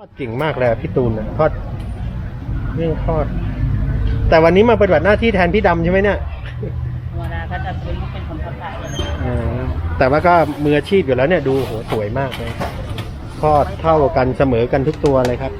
ทอดเก่งมากเลยอะพี่ตูนอะทอดเรื่องทอด แต่วันนี้มาปฏิบัติหน้าที่แทนพี่ดำใช่ไหมเนี่ยธรรมดาก็จะเป็นเป็นคนประกาศเลยอืมแต่ว่าก็มืออาชีพอยู่แล้วเนี่ยดูโหสวยมากเลยทอดเท่ากันเสมอกันทุกตัวเลยครับ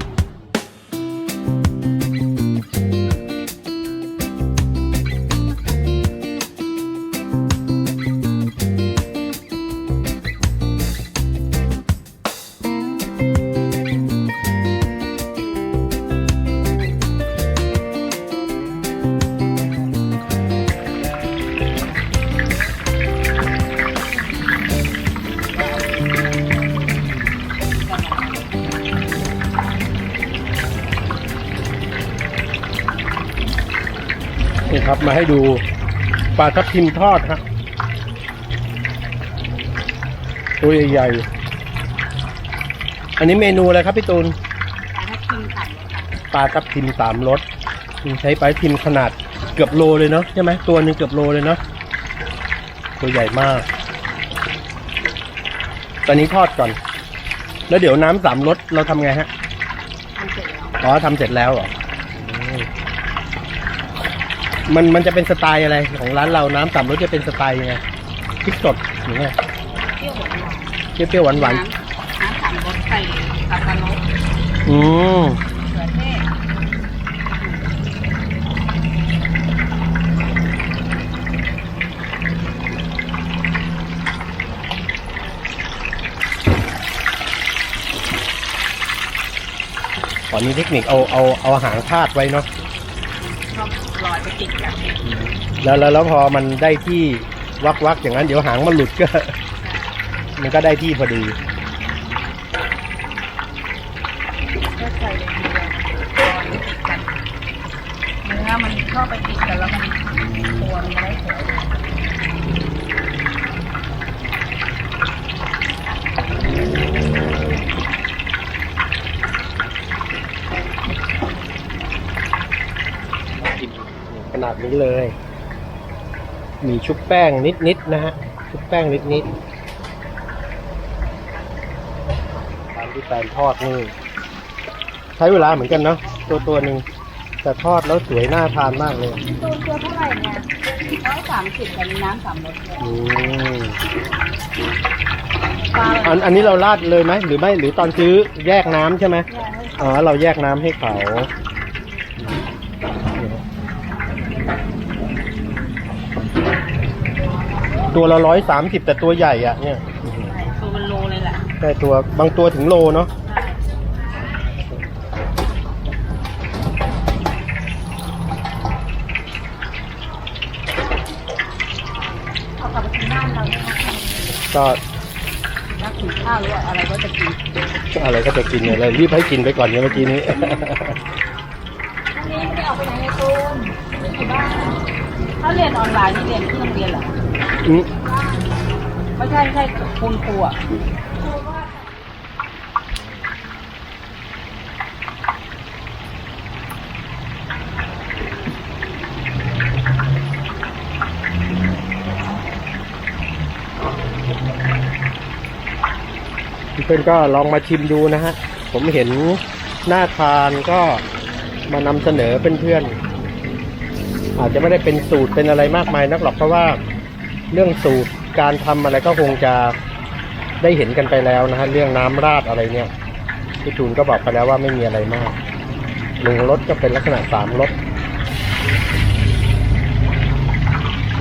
นี่ครับ มาให้ดูปลาทับทิมทอดฮะตัวใหญ่ๆ อันนี้เมนูอะไรครับพี่ตูนถ้ากินไข่ค่ะปลาทับทิมสามรสใช้ปลาทับทิมขนาดเกือบโลเลยเนาะใช่ไหมตัวหนึ่งเกือบโลเลยเนาะตัวใหญ่มาก ตอนนี้ทอดก่อน แล้วเดี๋ยวน้ำสามรสเราทำไงฮะ ทำเสร็จแล้ว อ๋อทำเสร็จแล้วเหรออืม มันมันจะเป็นสไตล์อะไรของร้านเราน้ำต่ำรสจะเป็นสไตล์ยังไงพริกสดหรือไงเปรี้ยวหวานเปรี้ยวๆหวานหวานน้ำน้ำสามรสใส่สับปะรดๆอืมเขือเทศตอนนี้เทคนิคเอาเอาเอาหางพาดไว้เนาะ ชอบลอยไปติดกัน แล้วแล้วพอมันได้ที่วักวักอย่างนั้นเดี๋ยวหางมันหลุดก็ มันก็ได้ที่พอดีก็ใส่เลยทีเดียวลอยไปติดกันเนื้อมันเข้าไปติดกันแล้วมันตัวมันได้สวย นาดนี้เลย มีชุบแป้งนิดๆนะฮะ ชุบแป้งนิดๆตามที่แฟนทอดนี่ ใช้เวลาเหมือนกันเนาะตัวตัวหนึ่งแต่ทอดแล้วสวยน่าทานมากเลยตัวตัวเท่าไหร่เนี่ยร้อยสามสิบแต่มีน้ำสามรสด้วยอืมปลาอันอันนี้เราราดเลยไหมหรือไม่หรือตอนซื้อแยกน้ำใช่ไหมแยกให้อ๋อเราแยกน้ำให้เขา ตัวละร้อยสามสิบแต่ตัวใหญ่อะเนี่ยตัวมันโลเลยแหละแต่ตัวบางตัวถึงโลเนาะใช่เอากลับไปกินบ้านเราเนี่ยนะคะก็นักกินข้าวหรือว่าอะไรก็จะกินอะไรก็จะกินเนี่ยเลยรีบให้กินไปก่อนเนี่ยเมื่อกี้นี้ พรุ่งนี้ไม่ได้ออกไปไหนเลยตูนอยู่บ้านถ้าเรียนออนไลน์นี่เรียนที่โรงเรียนเหรอ อืมไม่ใช่ไม่ใช่คุณครูอะเพื่อนก็ลองมาชิมดูนะฮะ ผมเห็นน่าทานก็มานำเสนอเพื่อนๆอาจจะไม่ได้เป็นสูตรเป็นอะไรมากมายนักหรอกเพราะว่า เรื่องสูตรการทำอะไรก็คงจะได้เห็นกันไปแล้วนะฮะเรื่องน้ำราดอะไรเนี่ยพี่ทูนก็บอกไปแล้วว่าไม่มีอะไรมากหนึ่งรสก็เป็นลักษณะสามรส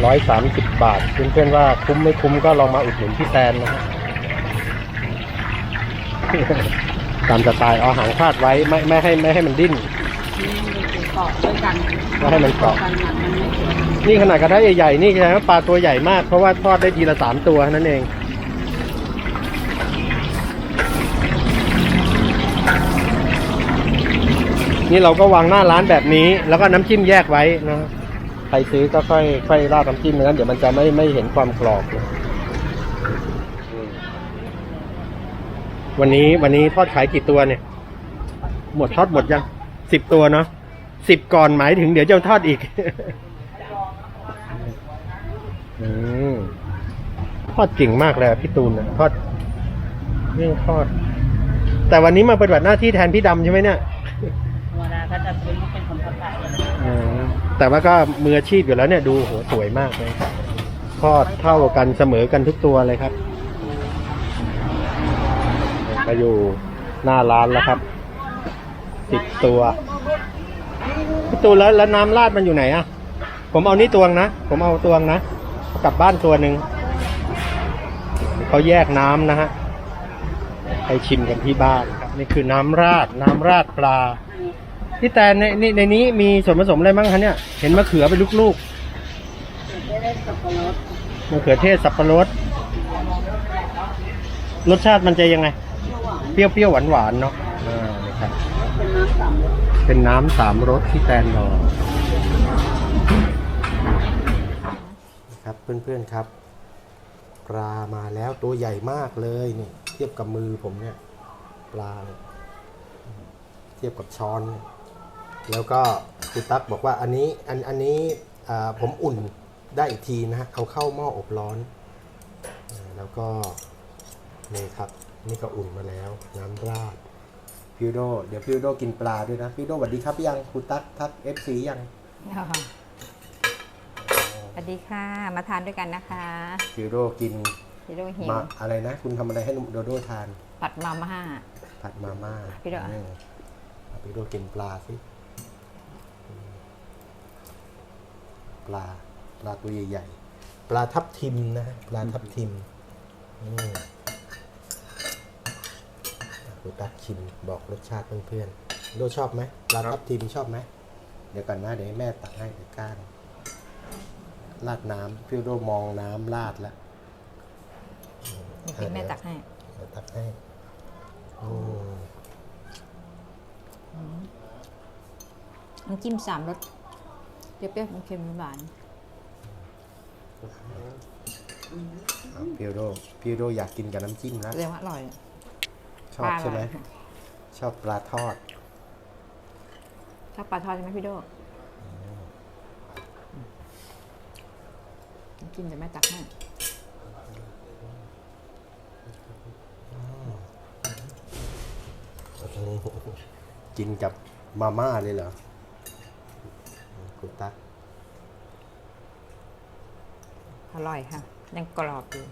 ร้อยสามสิบบาท เพื่อนๆว่าคุ้มไม่คุ้มก็ลองมาอุดหนุนพี่แตนนะฮะตามสไตล์เอาหางพาดไว้ไม่ไม่ให้ไม่ให้มันดิ้นนี่มันเกาะด้วยกันไม่ให้มันเกาะกั นี่ขนาดกระทะใหญ่ๆนี่แสดงว่าปลาตัวใหญ่มาก เพราะว่าทอดได้ทีละสามตัวเท่านั่นเอง นี่เราก็วางหน้าร้านแบบนี้ แล้วก็น้ำจิ้มแยกไว้นะใครซื้อก็ค่อยค่อยราดน้ำจิ้มไม่งั้นเดี๋ยวมันจะไม่ไม่เห็นความกรอบวันนี้วันนี้ทอดขายกี่ตัวเนี่ย หมดทอดหมดยังสิบตัวเนาะสิบก่อนหมายถึงเดี๋ยวจะทอดอีก อืมทอดเก่งมากเลยพี่ตูนอะทอดเรื่องทอด แต่วันนี้มาปฏิบัติหน้าที่แทนพี่ดำใช่ไหมเนี่ยธรรมดาก็จะเป็นเป็นคนพักผ่อนอืมแต่ว่าก็มืออาชีพอยู่แล้วเนี่ยดูโหสวยมากเลยทอดเท่ากันเสมอกันทุกตัวเลยครับก็อยู่หน้าร้านแล้วครับสิบตัวพี่ตูนแล้วแล้วน้ำราดมันอยู่ไหนอะผมเอานี่ตวงนะ ผมเอาตวงนะ กลับบ้านตัวหนึ่งเขาแยกน้ำนะฮะไปชิมกันที่บ้านครับนี่คือน้ำราดน้ำราดปลาพี่แตนในในในนี้มีส่วนผสมอะไรบ้างคะเนี่ยเห็นมะเขือเป็นลูกๆมะเขือเทศสับปะรดรสชาติมันจะยังไง เปรี้ยวๆหวานๆเนาะอ่านี่ครับเป็นน้ำสามรสเป็นน้ำสามรสที่แตนบอก ครับเพื่อนๆครับ ปลามาแล้วตัวใหญ่มากเลยนี่เทียบกับมือผมเนี่ย ปลาเนี่ยเทียบกับช้อนเนี่ยแล้วก็คุณตั๊กบอกว่าอันนี้อันอันนี้ผมอุ่นได้อีกทีนะฮะเอาเข้าหม้ออบร้อน แล้วก็นี่ครับนี่ก็อุ่นมาแล้วน้ำราดพิวโด เดี๋ยวพิวโดกินปลาด้วยนะพิวโดสวัสดีครับยังคุณตั๊กทักเอฟซียัง วัสดีค่ะ มาทานด้วยกันนะคะพิวโดกินพี่โดหิวมาอะไรนะ คุณทำอะไรให้โดโดทาน ผัดมาม่า ผัดมาม่าพี่โดอืมเอาพิวโดกินปลาสิ ปลา ปลาตัวใหญ่ๆ ปลาทับทิมนะฮะ ปลาทับทิมอืมอะคุณตั๊กชิมบอกรสชาติเพื่อนๆโดชอบไหมปลาทับทิมชอบไหม เดี๋ยวก่อนนะเดี๋ยวให้แม่ตักให้เดี๋ยวก้าง ราดน้ำพี่โดมองน้ำราดแล้วเดี๋ยวพี่แม่ตักให้เดี๋ยวตักให้อืมน้ำจิ้มสามรสเปรี้ยวๆเค็มๆหวานเอาพี่โดพี่โดอยากกินกับน้ำจิ้มแล้วๆแสดงว่าอร่อย ชอบใช่ไหมปลาร่อยชอบปลาทอดชอบปลาทอดใช่ไหมพี่โด น้ำจิ้มเดี๋ยวแม่ตักให้กินกับมาม่าเลยเหรอคุณตั๊กอร่อยค่ะ ยังกรอบอยู่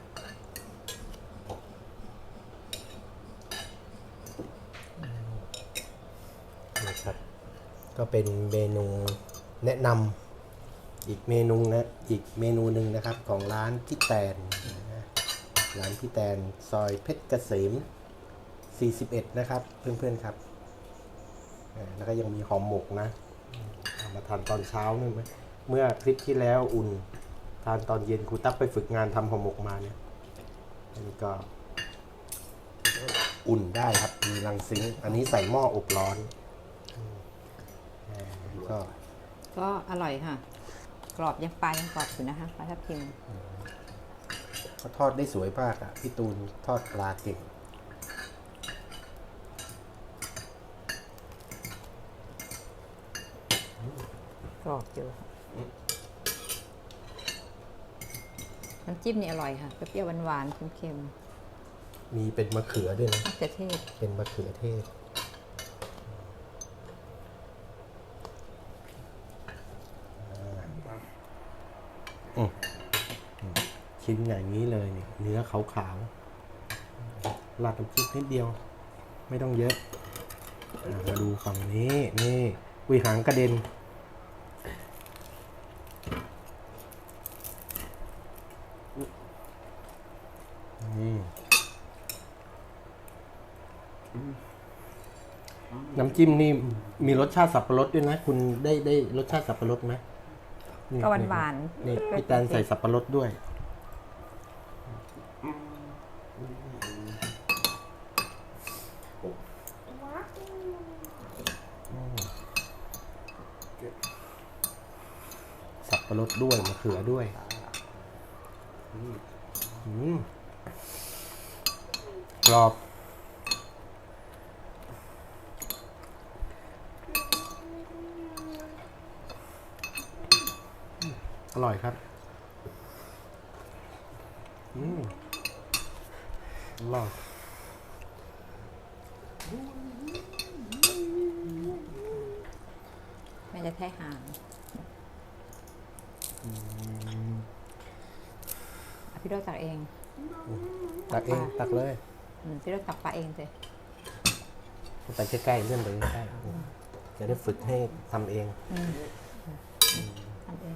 นะครับ ก็เป็นเมนูแนะนำ อีกเมนูนะอีกเมนูหนึ่งนะครับของร้านพี่แตนร้านพี่แตนซอยเพชรเกษม 41 นะครับ เพื่อนๆครับแล้วก็ยังมีหอมหมกนะเอามาทานตอนเช้านี่ไหมเมื่อคลิปที่แล้วอุ่นทานตอนเย็นครูตั๊กไปฝึกงานทำหอมหมกมาเนี่ยอันนี้ก็ อุ่นได้ครับมีรังซิงอันนี้ใส่หม้ออบร้อนก็ก็อร่อยค่ะ กรอบยังปลายังกรอบอยู่นะคะปลาทับทิมเขาทอดได้สวยมากอะพี่ตูนทอดปลาเก่งกรอบอยู่น้ำจิ้มนี่อร่อยค่ะเปรี้ยวๆหวานๆเค็มมีเป็นมะเขือด้วยนะๆมะเขือเทศ เป็นมะเขือเทศ อืมอืม ชิ้นอย่างนี้เลยนี่เนื้อขาวๆราดน้ำจิ้มนิดเดียว ไม่ต้องเยอะ มาดูฝั่งนี้ นี่อุ้ยหางกระเด็นอืมน้ำจิ้มนี่มีรสชาติสับปะรดด้วยนะ คุณได้ได้รสชาติสับปะรดไหม ก็หวานๆนี่พี่แตนใส่สับปะรดด้วย สับปะรดด้วยมะเขือด้วยอืมกรอบ อร่อยครับ อืมอร่อยไม่จะแค่หางอะพี่โดตักเองตักเองตักเลยพี่โดตักปลาเองเลสิไปใกล้เลื่อนไปใกล้ๆจะได้ฝึกให้ทำเองทำเอง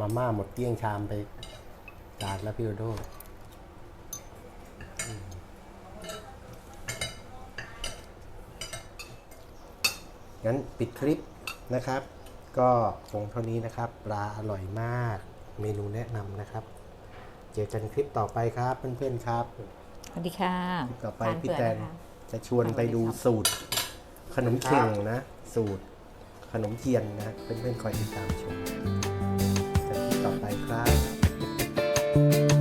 มาม่าหมดเกลี้ยงชามไปจานแล้วพี่โดโดอืมงั้นปิดคลิปนะครับ ก็คงเท่านี้นะครับ ปลาอร่อยมาก เมนูแนะนำนะครับ เจอกันคลิปต่อไปครับเพื่อนๆครับ สวัสดีค่ะคลิปต่อไปทานพี่เผื่อแตนนะคะจะชวนไปดูสูตร ขนมเค็งนะ สูตร ขนมเทียนนะ เพื่อนๆคอยติดตามชม กั